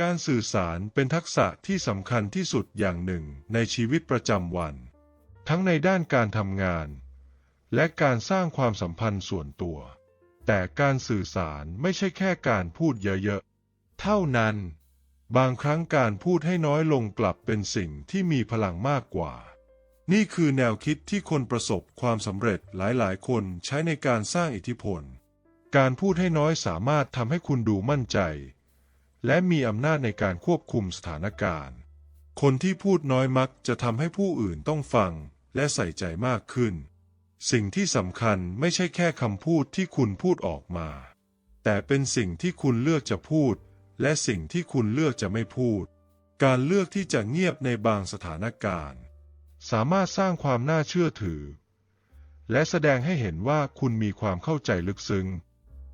การสื่อสารเป็นทักษะที่สำคัญที่สุดอย่างหนึ่งในชีวิตประจำวัน ทั้งในด้านการทำงาน และการสร้างความสัมพันธ์ส่วนตัว แต่การสื่อสารไม่ใช่แค่การพูดเยอะๆ เท่านั้น บางครั้งการพูดให้น้อยลงกลับเป็นสิ่งที่มีพลังมากกว่า นี่คือแนวคิดที่คนประสบความสำเร็จหลายๆ คนใช้ในการสร้างอิทธิพล การพูดให้น้อยสามารถทำให้คุณดูมั่นใจ และมีอำนาจในการควบคุมสถานการณ์ คนที่พูดน้อยมักจะทำให้ผู้อื่นต้องฟังและใส่ใจมากขึ้น สิ่งที่สำคัญไม่ใช่แค่คำพูดที่คุณพูดออกมา แต่เป็นสิ่งที่คุณเลือกจะพูด และสิ่งที่คุณเลือกจะไม่พูด การเลือกที่จะเงียบในบางสถานการณ์ สามารถสร้างความน่าเชื่อถือ และแสดงให้เห็นว่าคุณมีความเข้าใจลึกซึ้ง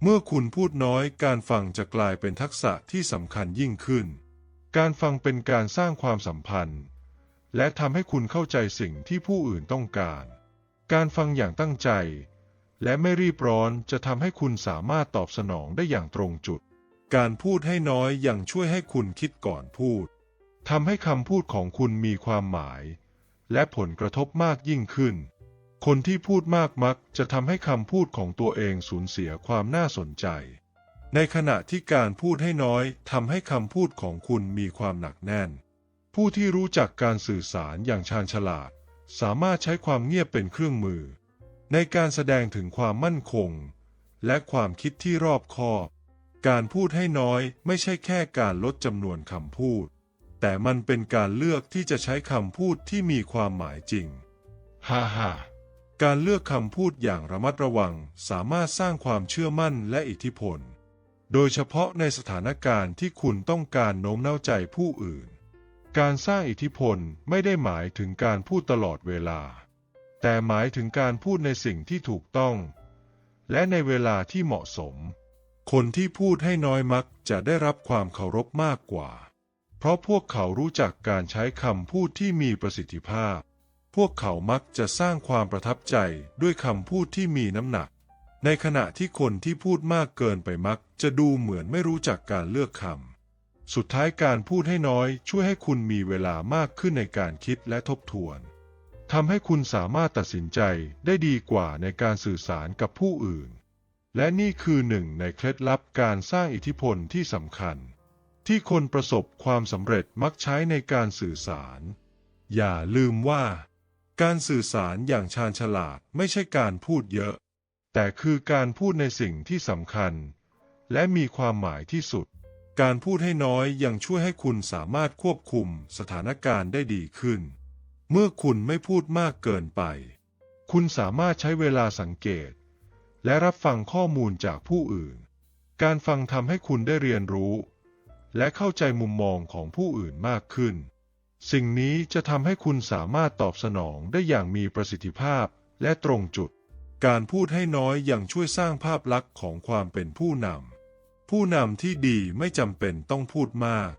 เมื่อคุณพูดน้อยการฟังจะกลายเป็นทักษะที่สำคัญยิ่งขึ้น การฟังเป็นการสร้างความสัมพันธ์ และทำให้คุณเข้าใจสิ่งที่ผู้อื่นต้องการ การฟังอย่างตั้งใจ และไม่รีบร้อนจะทำให้คุณสามารถตอบสนองได้อย่างตรงจุด การพูดให้น้อยยังช่วยให้คุณคิดก่อนพูดทำให้คำพูดของคุณมีความหมาย และผลกระทบมากยิ่งขึ้น คนที่พูดมากมักจะทำให้คำพูดของตัวเองสูญเสียความน่าสนใจ ในขณะที่การพูดให้น้อยทำให้คำพูดของคุณมีความหนักแน่น ผู้ที่รู้จักการสื่อสารอย่างชาญฉลาด สามารถใช้ความเงียบเป็นเครื่องมือ ในการแสดงถึงความมั่นคง และความคิดที่รอบคอบ การพูดให้น้อยไม่ใช่แค่การลดจำนวนคำพูด แต่มันเป็นการเลือกที่จะใช้คำพูดที่มีความหมายจริง ฮ่าฮ่า การเลือกคำพูดอย่างระมัดระวังสามารถสร้างความเชื่อมั่นและอิทธิพล โดยเฉพาะในสถานการณ์ที่คุณต้องการโน้มน้าวใจผู้อื่น การสร้างอิทธิพลไม่ได้หมายถึงการพูดตลอดเวลา แต่หมายถึงการพูดในสิ่งที่ถูกต้อง และในเวลาที่เหมาะสม คนที่พูดให้น้อยมักจะได้รับความเคารพมากกว่า เพราะพวกเขารู้จักการใช้คำพูดที่มีประสิทธิภาพ วกเขามักจะสร้างความประทับใจด้วยคำพูดที่มีน้ำหนัก ในขณะที่คนที่พูดมากเกินไปมักจะดูเหมือนไม่รู้จักการเลือกคำ สุดท้ายการพูดให้น้อยช่วยให้คุณมีเวลามากขึ้นในการคิดและทบทวนทำให้คุณสามารถตัดสินใจได้ดีกว่าในการสื่อสารกับผู้อื่น และนี่คือหนึ่งในเคล็ดลับการสร้างอิทธิพลที่สำคัญ ที่คนประสบความสำเร็จมักใช้ในการสื่อสาร อย่าลืมว่า การสื่อสารอย่างชาญฉลาดไม่ใช่การพูดเยอะ แต่คือการพูดในสิ่งที่สำคัญ และมีความหมายที่สุด การพูดให้น้อยยังช่วยให้คุณสามารถควบคุมสถานการณ์ได้ดีขึ้น เมื่อคุณไม่พูดมากเกินไป คุณสามารถใช้เวลาสังเกต และรับฟังข้อมูลจากผู้อื่น การฟังทำให้คุณได้เรียนรู้ และเข้าใจมุมมองของผู้อื่นมากขึ้น สิ่งนี้จะทำให้คุณสามารถตอบสนองได้อย่างมีประสิทธิภาพและตรงจุด การพูดให้น้อยยังช่วยสร้างภาพลักษณ์ของความเป็นผู้นำ ผู้นำที่ดีไม่จำเป็นต้องพูดมาก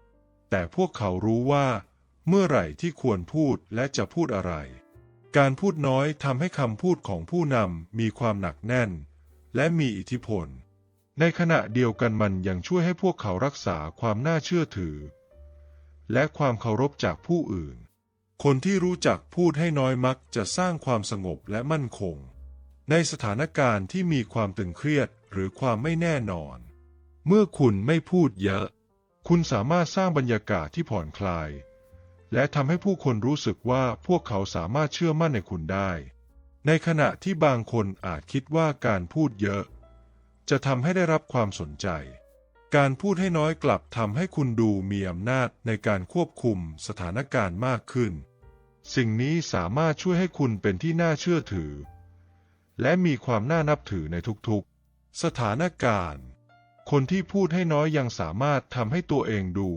แต่พวกเขารู้ว่า เมื่อไหร่ที่ควรพูดและจะพูดอะไร การพูดน้อยทำให้คำพูดของผู้นำมีความหนักแน่น และมีอิทธิพล ในขณะเดียวกันมันยังช่วยให้พวกเขารักษาความน่าเชื่อถือ และความเคารพจากผู้อื่น คนที่รู้จักพูดให้น้อยมักจะสร้างความสงบและมั่นคง ในสถานการณ์ที่มีความตึงเครียดหรือความไม่แน่นอน เมื่อคุณไม่พูดเยอะ คุณสามารถสร้างบรรยากาศที่ผ่อนคลาย และทำให้ผู้คนรู้สึกว่าพวกเขาสามารถเชื่อมั่นในคุณได้ ในขณะที่บางคนอาจคิดว่าการพูดเยอะ จะทำให้ได้รับความสนใจ การพูดให้น้อยกลับทำให้คุณดูมีอำนาจในการควบคุมสถานการณ์มากขึ้น สิ่งนี้สามารถช่วยให้คุณเป็นที่น่าเชื่อถือ และมีความน่านับถือในทุกๆ สถานการณ์ คนที่พูดให้น้อยยังสามารถทำให้ตัวเองดู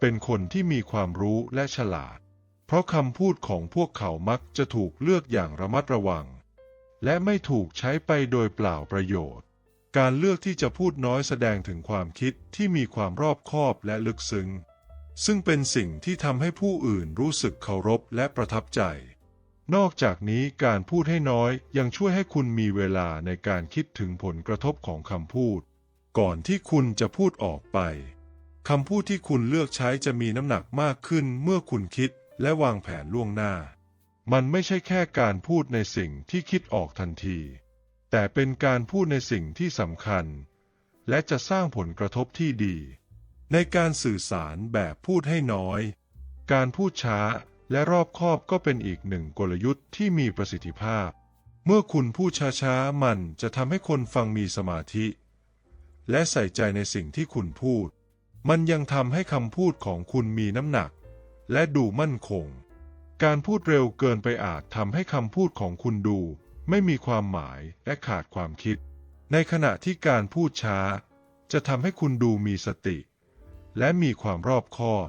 เป็นคนที่มีความรู้และฉลาด เพราะคำพูดของพวกเขามักจะถูกเลือกอย่างระมัดระวัง และไม่ถูกใช้ไปโดยเปล่าประโยชน์ การเลือกที่จะพูดน้อยแสดงถึงความคิดที่มีความรอบคอบและลึกซึ้ง ซึ่งเป็นสิ่งที่ทำให้ผู้อื่นรู้สึกเคารพและประทับใจ นอกจากนี้การพูดให้น้อยยังช่วยให้คุณมีเวลาในการคิดถึงผลกระทบของคำพูด ก่อนที่คุณจะพูดออกไปคำพูดที่คุณเลือกใช้จะมีน้ำหนักมากขึ้นเมื่อคุณคิดและวางแผนล่วงหน้า มันไม่ใช่แค่การพูดในสิ่งที่คิดออกทันที แต่เป็นการพูดในสิ่งที่สำคัญ และจะสร้างผลกระทบที่ดี ในการสื่อสารแบบพูดให้น้อย การพูดช้าและรอบคอบก็เป็นอีกหนึ่งกลยุทธ์ที่มีประสิทธิภาพ เมื่อคุณพูดช้าๆ มันจะทำให้คนฟังมีสมาธิ และใส่ใจในสิ่งที่คุณพูด มันยังทำให้คำพูดของคุณมีน้ำหนัก และดูมั่นคง การพูดเร็วเกินไปอาจทำให้คำพูดของคุณดู ไม่มีความหมายและขาดความคิด ในขณะที่การพูดช้า จะทำให้คุณดูมีสติ และมีความรอบคอบ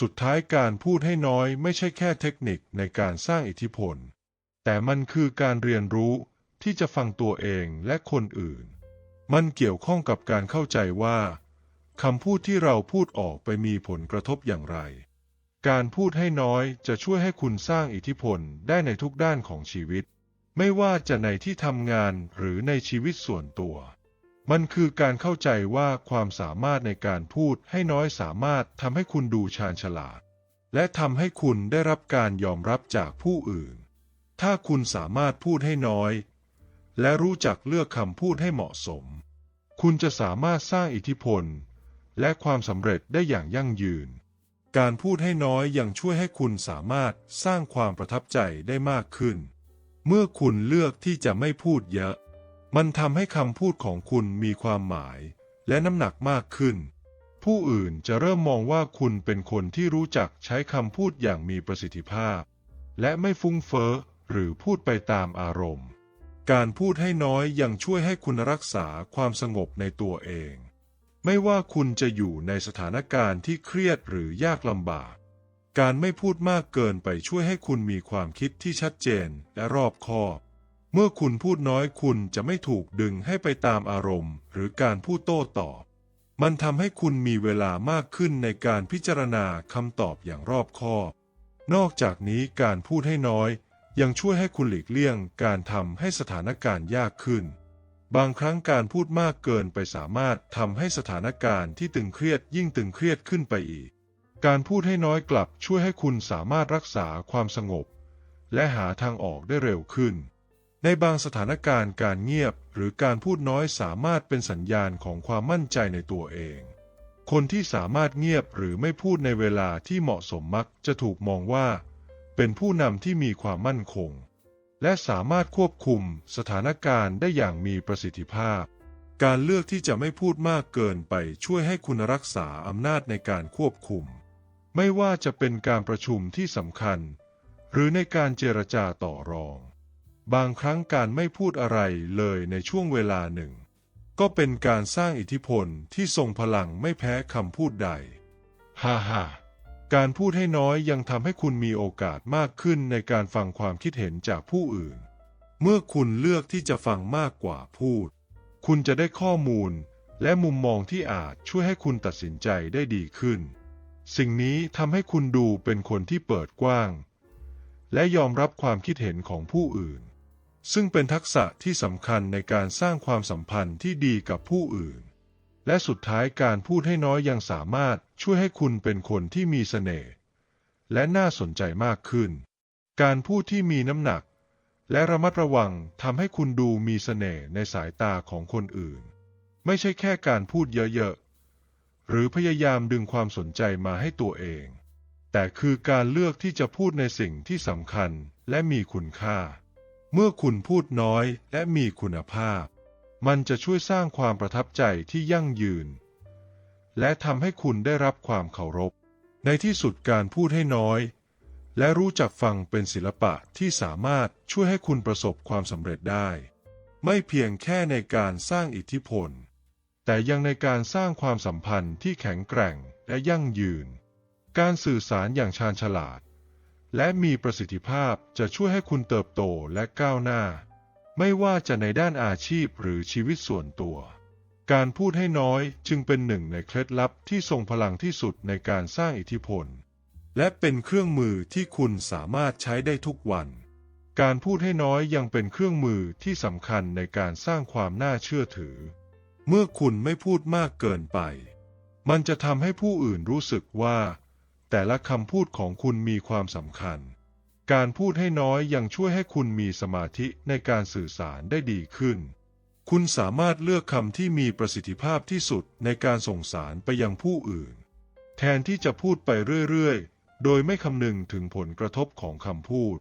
สุดท้ายการพูดให้น้อยไม่ใช่แค่เทคนิคในการสร้างอิทธิพล แต่มันคือการเรียนรู้ที่จะฟังตัวเองและคนอื่น มันเกี่ยวข้องกับการเข้าใจว่าคำพูดที่เราพูดออกไปมีผลกระทบอย่างไร การพูดให้น้อยจะช่วยให้คุณสร้างอิทธิพลได้ในทุกด้านของชีวิต ไม่ว่าจะในที่ทำงานหรือในชีวิตส่วนตัว มันคือการเข้าใจว่าความสามารถในการพูดให้น้อยสามารถทำให้คุณดูชาญฉลาด และทำให้คุณได้รับการยอมรับจากผู้อื่น ถ้าคุณสามารถพูดให้น้อย และรู้จักเลือกคำพูดให้เหมาะสม คุณจะสามารถสร้างอิทธิพล และความสำเร็จได้อย่างยั่งยืน การพูดให้น้อยยังช่วยให้คุณสามารถสร้างความประทับใจได้มากขึ้น เมื่อคุณเลือกที่จะไม่พูดเยอะ มันทำให้คำพูดของคุณมีความหมาย และน้ำหนักมากขึ้น ผู้อื่นจะเริ่มมองว่าคุณเป็นคนที่รู้จักใช้คำพูดอย่างมีประสิทธิภาพ และไม่ฟุ้งเฟ้อหรือพูดไปตามอารมณ์ การพูดให้น้อยยังช่วยให้คุณรักษาความสงบในตัวเอง ไม่ว่าคุณจะอยู่ในสถานการณ์ที่เครียดหรือยากลำบาก การไม่พูดมากเกินไปช่วยให้คุณมีความคิดที่ชัดเจนและรอบคอบ เมื่อคุณพูดน้อยคุณจะไม่ถูกดึงให้ไปตามอารมณ์ หรือการพูดโต้ตอบ มันทำให้คุณมีเวลามากขึ้นในการพิจารณาคำตอบอย่างรอบคอบ นอกจากนี้การพูดให้น้อย ยังช่วยให้คุณหลีกเลี่ยงการทำให้สถานการณ์ยากขึ้น บางครั้งการพูดมากเกินไปสามารถทำให้สถานการณ์ที่ตึงเครียดยิ่งตึงเครียดขึ้นไปอีก การพูดให้น้อยกลับช่วยให้คุณสามารถรักษาความสงบ และหาทางออกได้เร็วขึ้น ในบางสถานการณ์การเงียบหรือการพูดน้อยสามารถเป็นสัญญาณของความมั่นใจในตัวเอง คนที่สามารถเงียบหรือไม่พูดในเวลาที่เหมาะสมมักจะถูกมองว่า เป็นผู้นำที่มีความมั่นคง และสามารถควบคุมสถานการณ์ได้อย่างมีประสิทธิภาพการเลือกที่จะไม่พูดมากเกินไปช่วยให้คุณรักษาอำนาจในการควบคุม ไม่ว่าจะเป็นการประชุมที่สำคัญ หรือในการเจรจาต่อรอง บางครั้งการไม่พูดอะไรเลยในช่วงเวลาหนึ่ง ก็เป็นการสร้างอิทธิพลที่ทรงพลังไม่แพ้คำพูดใด ฮ่าฮ่าการพูดให้น้อยยังทำให้คุณมีโอกาสมากขึ้นในการฟังความคิดเห็นจากผู้อื่น เมื่อคุณเลือกที่จะฟังมากกว่าพูด คุณจะได้ข้อมูลและมุมมองที่อาจช่วยให้คุณตัดสินใจได้ดีขึ้น สิ่งนี้ทำให้คุณดูเป็นคนที่เปิดกว้าง และยอมรับความคิดเห็นของผู้อื่น ซึ่งเป็นทักษะที่สำคัญในการสร้างความสัมพันธ์ที่ดีกับผู้อื่น และสุดท้ายการพูดให้น้อยยังสามารถช่วยให้คุณเป็นคนที่มีเสน่ห์และน่าสนใจมากขึ้น การพูดที่มีน้ำหนัก และระมัดระวังทำให้คุณดูมีเสน่ห์ในสายตาของคนอื่น ไม่ใช่แค่การพูดเยอะๆ หรือพยายามดึงความสนใจมาให้ตัวเอง แต่คือการเลือกที่จะพูดในสิ่งที่สำคัญและมีคุณค่า เมื่อคุณพูดน้อยและมีคุณภาพ มันจะช่วยสร้างความประทับใจที่ยั่งยืน และทำให้คุณได้รับความเคารพ ในที่สุดการพูดให้น้อย และรู้จักฟังเป็นศิลปะที่สามารถช่วยให้คุณประสบความสำเร็จได้ ไม่เพียงแค่ในการสร้างอิทธิพล แต่ยังในการสร้างความสัมพันธ์ที่แข็งแกร่งและยั่งยืน การสื่อสารอย่างชาญฉลาด และมีประสิทธิภาพจะช่วยให้คุณเติบโตและก้าวหน้า ไม่ว่าจะในด้านอาชีพหรือชีวิตส่วนตัว การพูดให้น้อยจึงเป็นหนึ่งในเคล็ดลับที่ทรงพลังที่สุดในการสร้างอิทธิพล และเป็นเครื่องมือที่คุณสามารถใช้ได้ทุกวัน การพูดให้น้อยยังเป็นเครื่องมือที่สำคัญในการสร้างความน่าเชื่อถือ เมื่อคุณไม่พูดมากเกินไป มันจะทำให้ผู้อื่นรู้สึกว่า แต่ละคำพูดของคุณมีความสำคัญ การพูดให้น้อยยังช่วยให้คุณมีสมาธิในการสื่อสารได้ดีขึ้น คุณสามารถเลือกคำที่มีประสิทธิภาพที่สุดในการส่งสารไปยังผู้อื่น แทนที่จะพูดไปเรื่อยๆ โดยไม่คำนึงถึงผลกระทบของคำพูด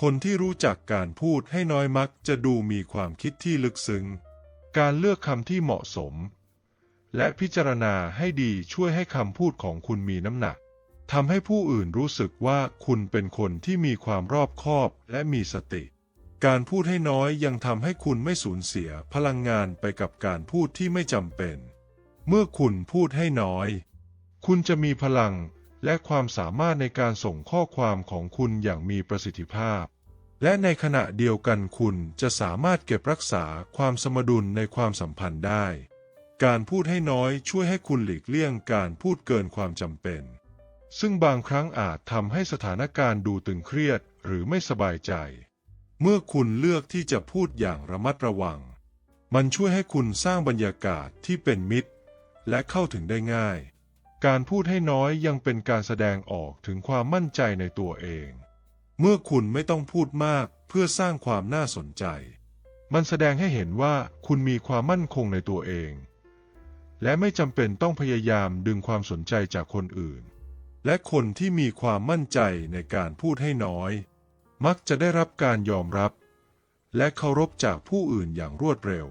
คนที่รู้จักการพูดให้น้อยมักจะดูมีความคิดที่ลึกซึ้ง การเลือกคำที่เหมาะสม และพิจารณาให้ดีช่วยให้คำพูดของคุณมีน้ำหนักทำให้ผู้อื่นรู้สึกว่าคุณเป็นคนที่มีความรอบคอบและมีสติ การพูดให้น้อยยังทำให้คุณไม่สูญเสียพลังงานไปกับการพูดที่ไม่จำเป็น เมื่อคุณพูดให้น้อย คุณจะมีพลังและความสามารถในการส่งข้อความของคุณอย่างมีประสิทธิภาพ และในขณะเดียวกันคุณจะสามารถเก็บรักษาความสมดุลในความสัมพันธ์ได้ การพูดให้น้อยช่วยให้คุณหลีกเลี่ยงการพูดเกินความจำเป็น ซึ่งบางครั้งอาจทำให้สถานการณ์ดูตึงเครียดหรือไม่สบายใจ เมื่อคุณเลือกที่จะพูดอย่างระมัดระวัง มันช่วยให้คุณสร้างบรรยากาศที่เป็นมิตร และเข้าถึงได้ง่าย การพูดให้น้อยยังเป็นการแสดงออกถึงความมั่นใจในตัวเอง เมื่อคุณไม่ต้องพูดมากเพื่อสร้างความน่าสนใจ มันแสดงให้เห็นว่าคุณมีความมั่นคงในตัวเอง และไม่จำเป็นต้องพยายามดึงความสนใจจากคนอื่น และคนที่มีความมั่นใจในการพูดให้น้อย มักจะได้รับการยอมรับ และเคารพจากผู้อื่นอย่างรวดเร็ว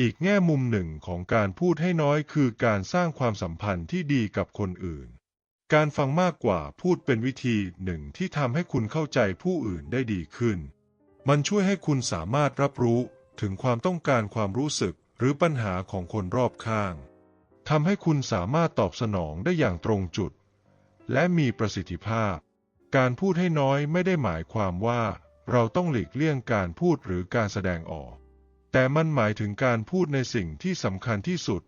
อีกแง่มุมหนึ่งของการพูดให้น้อยคือการสร้างความสัมพันธ์ที่ดีกับคนอื่น การฟังมากกว่าพูดเป็นวิธีหนึ่งที่ทำให้คุณเข้าใจผู้อื่นได้ดีขึ้น มันช่วยให้คุณสามารถรับรู้ถึงความต้องการความรู้สึกหรือปัญหาของคนรอบข้างทำให้คุณสามารถตอบสนองได้อย่างตรงจุด และมีประสิทธิภาพ การพูดให้น้อยไม่ได้หมายความว่าเราต้องหลีกเลี่ยงการพูดหรือการแสดงออก แต่มันหมายถึงการพูดในสิ่งที่สำคัญที่สุด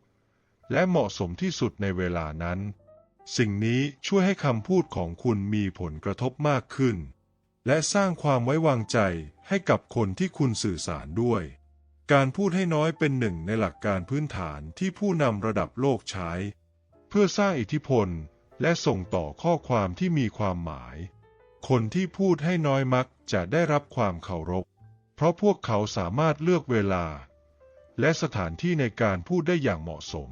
และเหมาะสมที่สุดในเวลานั้น สิ่งนี้ช่วยให้คำพูดของคุณมีผลกระทบมากขึ้น และสร้างความไว้วางใจให้กับคนที่คุณสื่อสารด้วย การพูดให้น้อยเป็นหนึ่งในหลักการพื้นฐานที่ผู้นำระดับโลกใช้ เพื่อสร้างอิทธิพลและส่งต่อข้อความที่มีความหมาย คนที่พูดให้น้อยมักจะได้รับความเคารพ เพราะพวกเขาสามารถเลือกเวลา และสถานที่ในการพูดได้อย่างเหมาะสม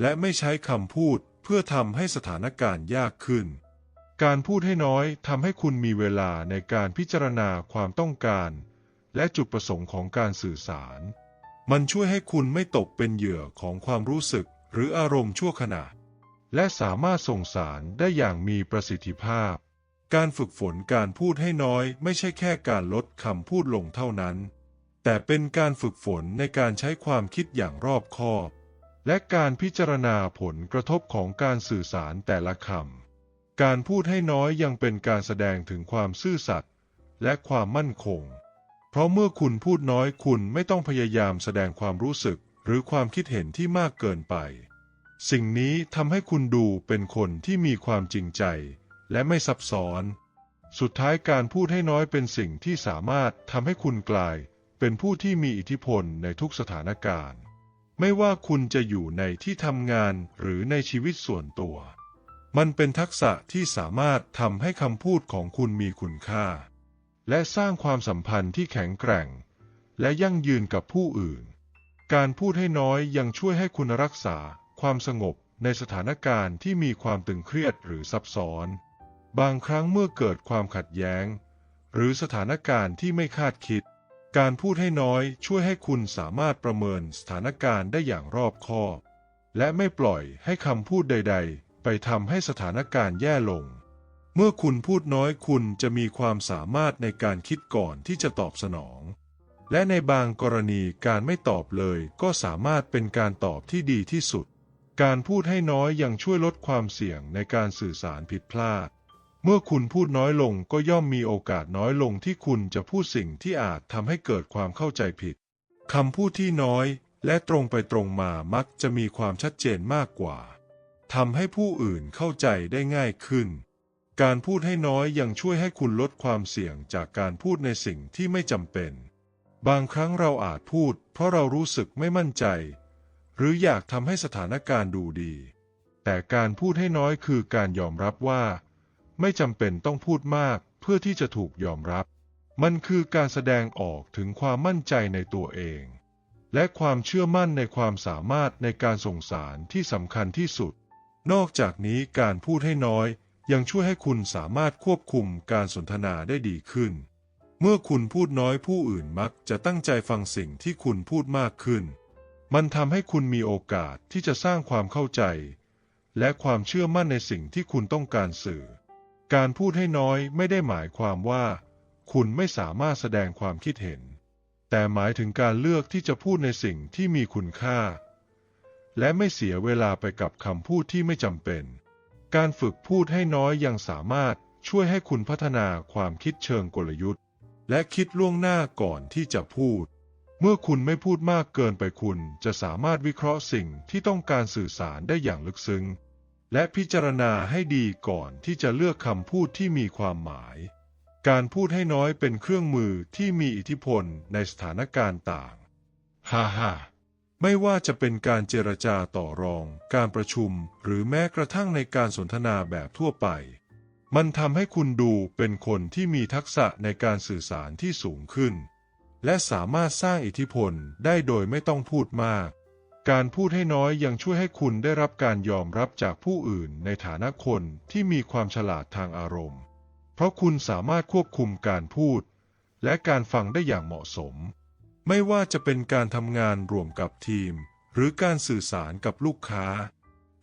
และไม่ใช้คำพูด เพื่อทำให้สถานการณ์ยากขึ้น การพูดให้น้อยทำให้คุณมีเวลาในการพิจารณาความต้องการ และจุดประสงค์ของการสื่อสาร มันช่วยให้คุณไม่ตกเป็นเหยื่อของความรู้สึกหรืออารมณ์ชั่วขณะ และสามารถส่งสารได้อย่างมีประสิทธิภาพ การฝึกฝนการพูดให้น้อยไม่ใช่แค่การลดคำพูดลงเท่านั้น แต่เป็นการฝึกฝนในการใช้ความคิดอย่างรอบคอบ และการพิจารณาผลกระทบของการสื่อสารแต่ละคำ การพูดให้น้อยยังเป็นการแสดงถึงความซื่อสัตย์และความมั่นคง เพราะเมื่อคุณพูดน้อยคุณไม่ต้องพยายามแสดงความรู้สึกหรือความคิดเห็นที่มากเกินไป สิ่งนี้ทำให้คุณดูเป็นคนที่มีความจริงใจ และไม่ซับซ้อน สุดท้ายการพูดให้น้อยเป็นสิ่งที่สามารถทำให้คุณกลาย เป็นผู้ที่มีอิทธิพลในทุกสถานการณ์ ไม่ว่าคุณจะอยู่ในที่ทำงานหรือในชีวิตส่วนตัว มันเป็นทักษะที่สามารถทำให้คำพูดของคุณมีคุณค่า และสร้างความสัมพันธ์ที่แข็งแกร่ง และยั่งยืนกับผู้อื่น การพูดให้น้อยยังช่วยให้คุณรักษาความสงบในสถานการณ์ที่มีความตึงเครียดหรือซับซ้อน บางครั้งเมื่อเกิดความขัดแย้ง หรือสถานการณ์ที่ไม่คาดคิด การพูดให้น้อยช่วยให้คุณสามารถประเมินสถานการณ์ได้อย่างรอบคอบ และไม่ปล่อยให้คำพูดใด ๆ ไปทำให้สถานการณ์แย่ลง เมื่อคุณพูดน้อยคุณจะมีความสามารถในการคิดก่อนที่จะตอบสนอง และในบางกรณีการไม่ตอบเลยก็สามารถเป็นการตอบที่ดีที่สุด การพูดให้น้อยยังช่วยลดความเสี่ยงในการสื่อสารผิดพลาด เมื่อคุณพูดน้อยลงก็ย่อมมีโอกาสน้อยลงที่คุณจะพูดสิ่งที่อาจทำให้เกิดความเข้าใจผิดคำพูดที่น้อยและตรงไปตรงมามักจะมีความชัดเจนมากกว่าทำให้ผู้อื่นเข้าใจได้ง่ายขึ้น การพูดให้น้อยยังช่วยให้คุณลดความเสี่ยงจากการพูดในสิ่งที่ไม่จำเป็น บางครั้งเราอาจพูด เพราะเรารู้สึกไม่มั่นใจ หรืออยากทำให้สถานการณ์ดูดี แต่การพูดให้น้อยคือการยอมรับว่า ไม่จำเป็นต้องพูดมากเพื่อที่จะถูกยอมรับ มันคือการแสดงออกถึงความมั่นใจในตัวเอง และความเชื่อมั่นในความสามารถในการส่งสารที่สำคัญที่สุด นอกจากนี้การพูดให้น้อย ยังช่วยให้คุณสามารถควบคุมการสนทนาได้ดีขึ้น เมื่อคุณพูดน้อยผู้อื่นมักจะตั้งใจฟังสิ่งที่คุณพูดมากขึ้น มันทำให้คุณมีโอกาสที่จะสร้างความเข้าใจ และความเชื่อมั่นในสิ่งที่คุณต้องการสื่อ การพูดให้น้อยไม่ได้หมายความว่า คุณไม่สามารถแสดงความคิดเห็น แต่หมายถึงการเลือกที่จะพูดในสิ่งที่มีคุณค่า และไม่เสียเวลาไปกับคำพูดที่ไม่จำเป็น การฝึกพูดให้น้อยยังสามารถช่วยให้คุณพัฒนาความคิดเชิงกลยุทธ์ และคิดล่วงหน้าก่อนที่จะพูด เมื่อคุณไม่พูดมากเกินไปคุณจะสามารถวิเคราะห์สิ่งที่ต้องการสื่อสารได้อย่างลึกซึ้ง และพิจารณาให้ดีก่อนที่จะเลือกคำพูดที่มีความหมาย การพูดให้น้อยเป็นเครื่องมือที่มีอิทธิพลในสถานการณ์ต่าง ฮ่าฮ่าไม่ว่าจะเป็นการเจรจาต่อรอง การประชุม หรือแม้กระทั่งในการสนทนาแบบทั่วไป มันทำให้คุณดูเป็นคนที่มีทักษะในการสื่อสารที่สูงขึ้น และสามารถสร้างอิทธิพลได้โดยไม่ต้องพูดมาก การพูดให้น้อยยังช่วยให้คุณได้รับการยอมรับจากผู้อื่นในฐานะคนที่มีความฉลาดทางอารมณ์ เพราะคุณสามารถควบคุมการพูด และการฟังได้อย่างเหมาะสม ไม่ว่าจะเป็นการทำงานร่วมกับทีม หรือการสื่อสารกับลูกค้า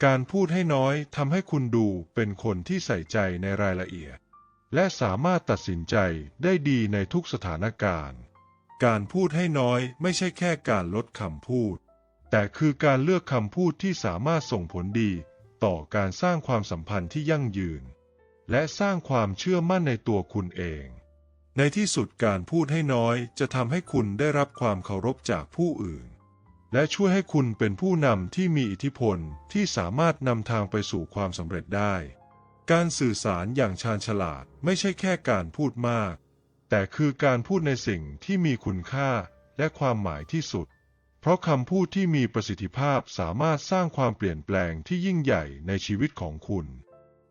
การพูดให้น้อยทำให้คุณดูเป็นคนที่ใส่ใจในรายละเอียด และสามารถตัดสินใจได้ดีในทุกสถานการณ์ การพูดให้น้อยไม่ใช่แค่การลดคำพูด แต่คือการเลือกคำพูดที่สามารถส่งผลดีต่อการสร้างความสัมพันธ์ที่ยั่งยืน และสร้างความเชื่อมั่นในตัวคุณเอง ในที่สุดการพูดให้น้อยจะทำให้คุณได้รับความเคารพจากผู้อื่น และช่วยให้คุณเป็นผู้นำที่มีอิทธิพลที่สามารถนำทางไปสู่ความสำเร็จได้ การสื่อสารอย่างชาญฉลาดไม่ใช่แค่การพูดมาก แต่คือการพูดในสิ่งที่มีคุณค่าและความหมายที่สุด เพราะคำพูดที่มีประสิทธิภาพสามารถสร้างความเปลี่ยนแปลงที่ยิ่งใหญ่ในชีวิตของคุณ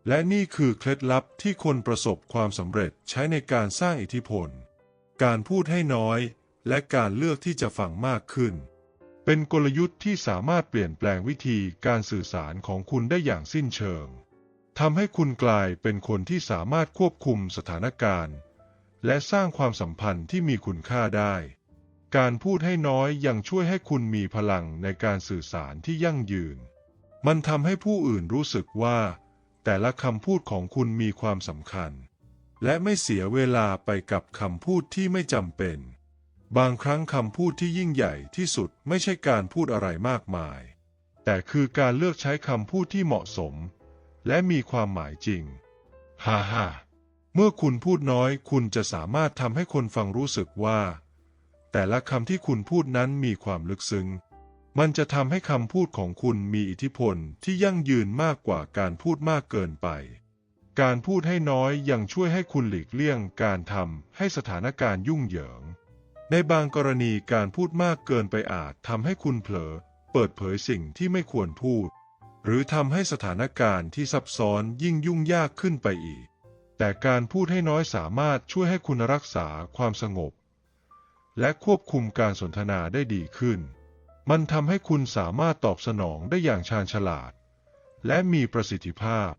และนี่คือเคล็ดลับที่คนประสบความสำเร็จใช้ในการสร้างอิทธิพล การพูดให้น้อย และการเลือกที่จะฟังมากขึ้น เป็นกลยุทธ์ที่สามารถเปลี่ยนแปลงวิธีการสื่อสารของคุณได้อย่างสิ้นเชิงทำให้คุณกลายเป็นคนที่สามารถควบคุมสถานการณ์ และสร้างความสัมพันธ์ที่มีคุณค่าได้ การพูดให้น้อยยังช่วยให้คุณมีพลังในการสื่อสารที่ยั่งยืน มันทำให้ผู้อื่นรู้สึกว่า แต่ละคำพูดของคุณมีความสำคัญ และไม่เสียเวลาไปกับคำพูดที่ไม่จำเป็น บางครั้งคำพูดที่ยิ่งใหญ่ที่สุดไม่ใช่การพูดอะไรมากมาย แต่คือการเลือกใช้คำพูดที่เหมาะสม และมีความหมายจริง ฮ่าฮ่าเมื่อคุณพูดน้อย คุณจะสามารถทำให้คนฟังรู้สึกว่า แต่ละคำที่คุณพูดนั้นมีความลึกซึ้ง มันจะทำให้คำพูดของคุณมีอิทธิพลที่ยั่งยืนมากกว่าการพูดมากเกินไป การพูดให้น้อยยังช่วยให้คุณหลีกเลี่ยงการทำให้สถานการณ์ยุ่งเหยิง ในบางกรณีการพูดมากเกินไปอาจทำให้คุณเผลอ เปิดเผยสิ่งที่ไม่ควรพูด หรือทำให้สถานการณ์ที่ซับซ้อนยิ่งยุ่งยากขึ้นไปอีกแต่การพูดให้น้อยสามารถช่วยให้คุณรักษาความสงบ และควบคุมการสนทนาได้ดีขึ้น มันทำให้คุณสามารถตอบสนองได้อย่างชาญฉลาด และมีประสิทธิภาพ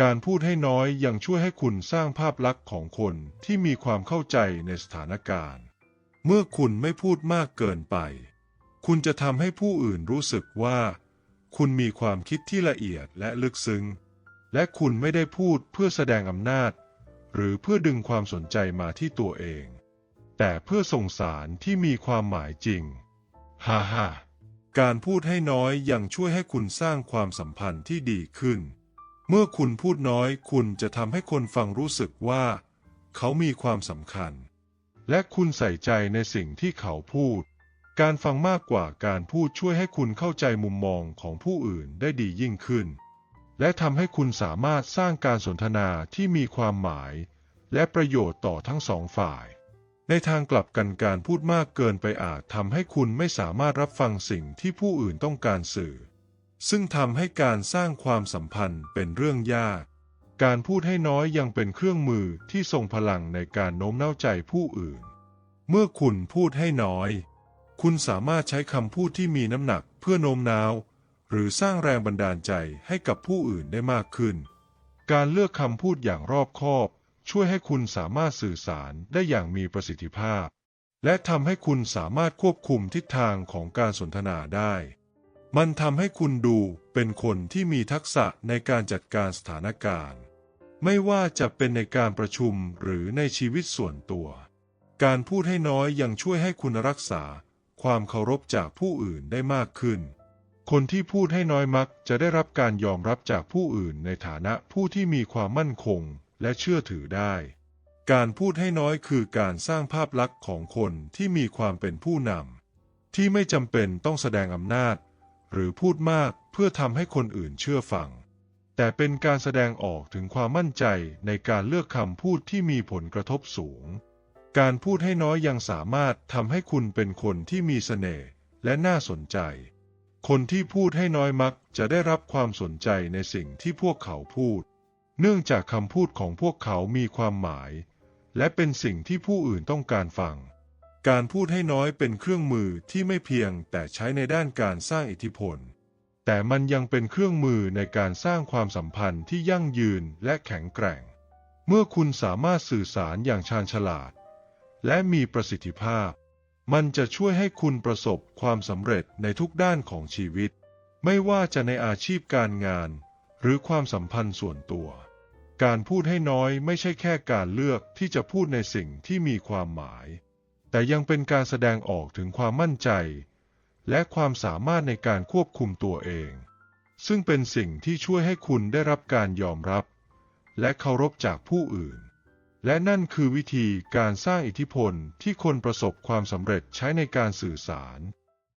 การพูดให้น้อยยังช่วยให้คุณสร้างภาพลักษณ์ของคนที่มีความเข้าใจในสถานการณ์ เมื่อคุณไม่พูดมากเกินไป คุณจะทำให้ผู้อื่นรู้สึกว่า คุณมีความคิดที่ละเอียดและลึกซึ้ง และคุณไม่ได้พูดเพื่อแสดงอำนาจ หรือเพื่อดึงความสนใจมาที่ตัวเอง แต่เพื่อส่งสารที่มีความหมายจริง ฮ่าฮ่าการพูดให้น้อยยังช่วยให้คุณสร้างความสัมพันธ์ที่ดีขึ้น เมื่อคุณพูดน้อยคุณจะทำให้คนฟังรู้สึกว่า เขามีความสำคัญ และคุณใส่ใจในสิ่งที่เขาพูด การฟังมากกว่าการพูดช่วยให้คุณเข้าใจมุมมองของผู้อื่นได้ดียิ่งขึ้น และทำให้คุณสามารถสร้างการสนทนาที่มีความหมาย และประโยชน์ต่อทั้งสองฝ่าย ในทางกลับกันการพูดมากเกินไปอาจทำให้คุณไม่สามารถรับฟังสิ่งที่ผู้อื่นต้องการสื่อ ซึ่งทำให้การสร้างความสัมพันธ์เป็นเรื่องยาก การพูดให้น้อยยังเป็นเครื่องมือที่ทรงพลังในการโน้มน้าวใจผู้อื่น เมื่อคุณพูดให้น้อย คุณสามารถใช้คำพูดที่มีน้ำหนักเพื่อโน้มน้าว หรือสร้างแรงบันดาลใจให้กับผู้อื่นได้มากขึ้น การเลือกคำพูดอย่างรอบคอบ ช่วยให้คุณสามารถสื่อสารได้อย่างมีประสิทธิภาพ และทำให้คุณสามารถควบคุมทิศทางของการสนทนาได้ มันทำให้คุณดูเป็นคนที่มีทักษะในการจัดการสถานการณ์ ไม่ว่าจะเป็นในการประชุมหรือในชีวิตส่วนตัว การพูดให้น้อยยังช่วยให้คุณรักษา ความเคารพจากผู้อื่นได้มากขึ้นคนที่พูดให้น้อยมักจะได้รับการยอมรับจากผู้อื่นในฐานะผู้ที่มีความมั่นคง และเชื่อถือได้ การพูดให้น้อยคือการสร้างภาพลักษณ์ของคนที่มีความเป็นผู้นำที่ไม่จำเป็นต้องแสดงอำนาจ หรือพูดมากเพื่อทำให้คนอื่นเชื่อฟัง แต่เป็นการแสดงออกถึงความมั่นใจในการเลือกคำพูดที่มีผลกระทบสูง การพูดให้น้อยยังสามารถทำให้คุณเป็นคนที่มีเสน่ห์และน่าสนใจ คนที่พูดให้น้อยมักจะได้รับความสนใจในสิ่งที่พวกเขาพูด เนื่องจากคำพูดของพวกเขามีความหมาย และเป็นสิ่งที่ผู้อื่นต้องการฟัง การพูดให้น้อยเป็นเครื่องมือที่ไม่เพียงแต่ใช้ในด้านการสร้างอิทธิพล แต่มันยังเป็นเครื่องมือในการสร้างความสัมพันธ์ที่ยั่งยืนและแข็งแกร่ง เมื่อคุณสามารถสื่อสารอย่างชาญฉลาด และมีประสิทธิภาพ มันจะช่วยให้คุณประสบความสำเร็จในทุกด้านของชีวิต ไม่ว่าจะในอาชีพการงาน หรือความสัมพันธ์ส่วนตัว การพูดให้น้อยไม่ใช่แค่การเลือกที่จะพูดในสิ่งที่มีความหมาย แต่ยังเป็นการแสดงออกถึงความมั่นใจ และความสามารถในการควบคุมตัวเอง ซึ่งเป็นสิ่งที่ช่วยให้คุณได้รับการยอมรับ และเคารพจากผู้อื่น และนั่นคือวิธีการสร้างอิทธิพลที่คนประสบความสำเร็จใช้ในการสื่อสาร